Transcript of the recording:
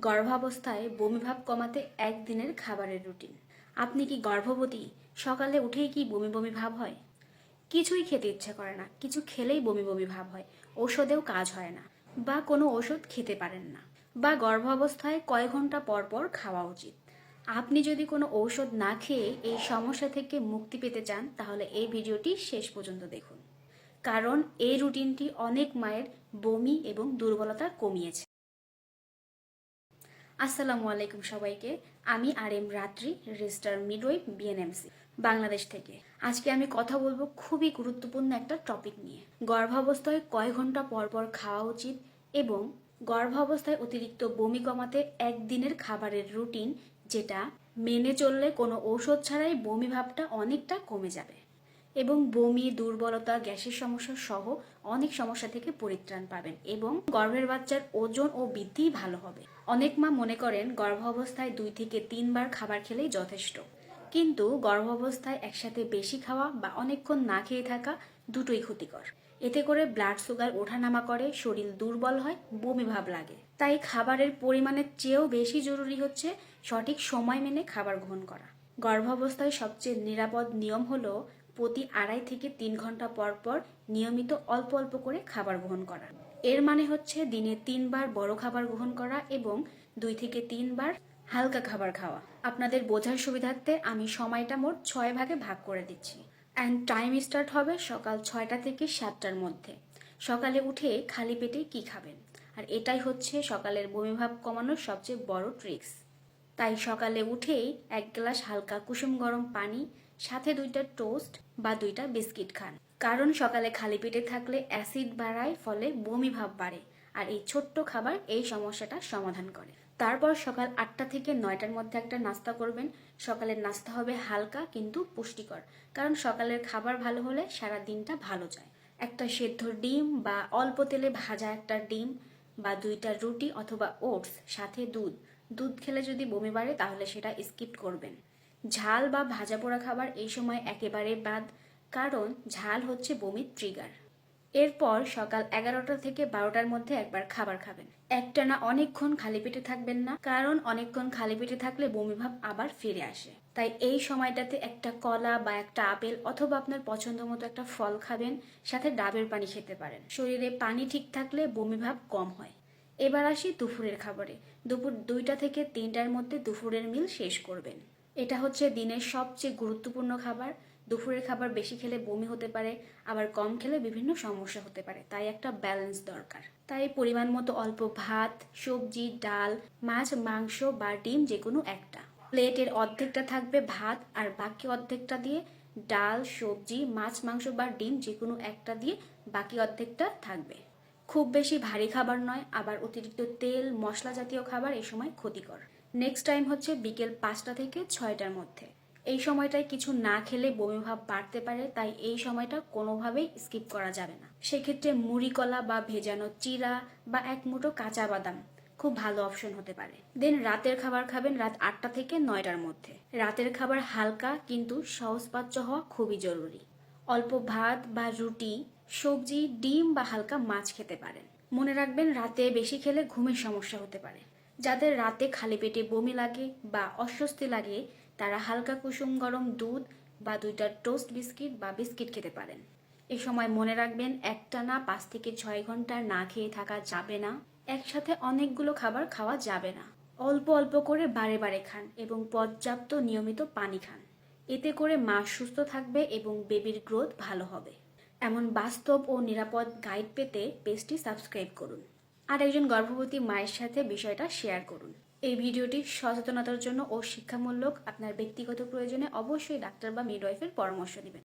গর্ভাবস্থায় বমিভাব কমাতে একদিনের খাবারের রুটিন। আপনি কি গর্ভবতী? সকালে উঠেই কি বমি বমি ভাব হয়? কিছুই খেতে ইচ্ছে করে না। কিছু খেলেই বমি বমি ভাব হয়। ওষুধেও কাজ হয় না। বা কোনো ওষুধ খেতে পারেন না। বা গর্ভাবস্থায় কয় ঘণ্টা পর পর খাওয়া উচিত। আপনি যদি কোনো ঔষধ না খেয়ে এই সমস্যা থেকে মুক্তি পেতে চান, তাহলে এই ভিডিওটি শেষ পর্যন্ত দেখুন। কারণ এই রুটিনটি অনেক মায়ের বমি এবং দুর্বলতা কমিয়েছে। আসসালামু আলাইকুম সবাইকে। আমি R M Ratri, register midwife BNMC Bangladesh থেকে। আজকে আমি কথা বলব খুবই গুরুত্বপূর্ণ একটা টপিক নিয়ে। গর্ভাবস্থায় কয় ঘণ্টা পর পর খাওয়া উচিত এবং গর্ভাবস্থায় অতিরিক্ত বমি কমাতে একদিনের খাবারের রুটিন যেটা মেনে চললে কোনো ঔষধ ছাড়াই বমি ভাবটা অনেকটা কমে যাবে। এবং বমি, দুর্বলতা, গ্যাসের সমস্যা সহ অনেক সমস্যা থেকে পরিত্রাণ পাবেন এবং গর্ভের বাচ্চার ওজন ও বৃদ্ধি ভালো হবে। অনেক মা মনে করেন গর্ভাবস্থায় দুই থেকে তিনবার খাবার খেলেই যথেষ্ট। কিন্তু গর্ভাবস্থায় একসাথে বেশি খাওয়া বা অনেকক্ষণ না খেয়ে থাকা দুটোই ক্ষতিকর। এতে করে ব্লাড সুগার ওঠানামা করে, শরীর দুর্বল হয়, বমি ভাব লাগে। তাই খাবারের পরিমাণের চেয়েও বেশি জরুরি হচ্ছে সঠিক সময় মেনে খাবার গ্রহণ করা। গর্ভাবস্থায় সবচেয়ে নিরাপদ নিয়ম হলো প্রতি আড়াই থেকে তিন ঘণ্টা পর পর নিয়মিত অল্প অল্প করে খাবার গ্রহণ করা। এর মানে হচ্ছে দিনে তিনবার বড় খাবার গ্রহণ করা এবং দুই থেকে তিনবার হালকা খাবার খাওয়া। আপনাদের বোঝার সুবিধার্থে আমি সময়টা মোট ছয় ভাগে ভাগ করে দিচ্ছি। অ্যান্ড টাইম স্টার্ট হবে সকাল ছয়টা থেকে সাতটার মধ্যে। সকালে উঠে খালি পেটে কি খাবেন? আর এটাই হচ্ছে সকালের বমিভাব কমানোর সবচেয়ে বড় ট্রিক্স তাই সকালে উঠেই এক গ্লাস হালকা কুসুম গরম পানি সাথে দুইটা টোস্ট বা দুইটা বিস্কিট খান। কারণ সকালে খালি পেটে থাকলে অ্যাসিড বাড়ায়, ফলে বমি ভাব বাড়ে আর এই ছোট্ট খাবার এই সমস্যাটা সমাধান করে। তারপর সকাল আটটা থেকে নয়টার মধ্যে একটা নাস্তা করবেন। সকালের নাস্তা হবে হালকা কিন্তু পুষ্টিকর, কারণ সকালের খাবার ভালো হলে সারা দিনটা ভালো যায়। একটা সেদ্ধ ডিম বা অল্প তেলে ভাজা একটা ডিম বা দুইটা রুটি অথবা ওটস, সাথে দুধ। দুধ খেলে যদি বমি বাড়ে তাহলে সেটা স্কিপ করবেন। ঝাল বা ভাজা পোড়া খাবার এই সময় একেবারে বাদ, কারণ ঝাল হচ্ছে বমির ট্রিগার এরপর সকাল এগারোটা থেকে বারোটার মধ্যে একবার খাবার খাবেন। একটানা অনেকক্ষণ খালি পেটে থাকবেন না, কারণ অনেকক্ষণ খালি পেটে থাকলে বমিভাব আবার ফিরে আসে। তাই এই সময়টাতে একটা কলা বা একটা আপেল অথবা আপনার পছন্দ মতো একটা ফল খাবেন, সাথে ডাবের পানি খেতে পারেন। শরীরে পানি ঠিক থাকলে বমিভাব কম হয়। এবার আসি দুপুরের খাবারে। দুপুর দুইটা থেকে তিনটার মধ্যে দুপুরের মিল শেষ করবেন। এটা হচ্ছে দিনের সবচেয়ে গুরুত্বপূর্ণ খাবার। দুপুরের খাবার বেশি খেলে বমি হতে পারে, আবার কম খেলে বিভিন্ন সমস্যা হতে পারে। তাই একটা ব্যালেন্স দরকার। তাই পরিমাণ মতো অল্প ভাত, সবজি, ডাল, মাছ, মাংস বা ডিম যে কোনো একটা প্লেটের অর্ধেকটা থাকবে ভাত আর বাকি অর্ধেকটা দিয়ে ডাল, সবজি, মাছ, মাংস বা ডিম যে কোনো একটা দিয়ে বাকি অর্ধেকটা থাকবে। খুব বেশি ভারী খাবার নয়, আবার অতিরিক্ত তেল, মশলা জাতীয় খাবার এই সময় ক্ষতিকর। নেক্সট টাইম হচ্ছে বিকেল পাঁচটা থেকে ছয়টার মধ্যে। এই সময়টায় কিছু না খেলে বমিভাব বাড়তে পারে, তাই এই সময়টা কোনোভাবেই স্কিপ করা যাবে না। সেক্ষেত্রে মুড়ি কলা বা ভেজানো চিরা বা এক মুঠো কাঁচা বাদাম খুব ভালো অপশন হতে পারে। দেন রাতের খাবার খাবেন রাত আটটা থেকে নয়টার মধ্যে। রাতের খাবার হালকা কিন্তু সহজপাচ্য হওয়া খুবই জরুরি। অল্প ভাত বা রুটি, সবজি, ডিম বা হালকা মাছ খেতে পারেন। মনে রাখবেন রাতে বেশি খেলে ঘুমের সমস্যা হতে পারে। যাদের রাতে খালি পেটে বমি লাগে বা অস্বস্তি লাগে, তারা হালকা কুসুম গরম দুধ বা দুইটা টোস্ট বিস্কিট বা বিস্কিট খেতে পারেন। এ সময় মনে রাখবেন, একটানা পাঁচ থেকে ছয় ঘণ্টা না খেয়ে থাকা যাবে না। একসাথে অনেকগুলো খাবার খাওয়া যাবে না। অল্প অল্প করে বারে বারে খান এবং পর্যাপ্ত নিয়মিত পানি খান। এতে করে মা সুস্থ থাকবে এবং বেবির গ্রোথ ভালো হবে। এমন বাস্তব ও নিরাপদ গাইড পেতে পেজটি সাবস্ক্রাইব করুন। আর একজন গর্ভবতী মায়ের সাথে বিষয়টা শেয়ার করুন। এই ভিডিওটি সচেতনতার জন্য ও শিক্ষামূলক আপনার ব্যক্তিগত প্রয়োজনে অবশ্যই ডাক্তার বা মিডওয়াইফের পরামর্শ নেবেন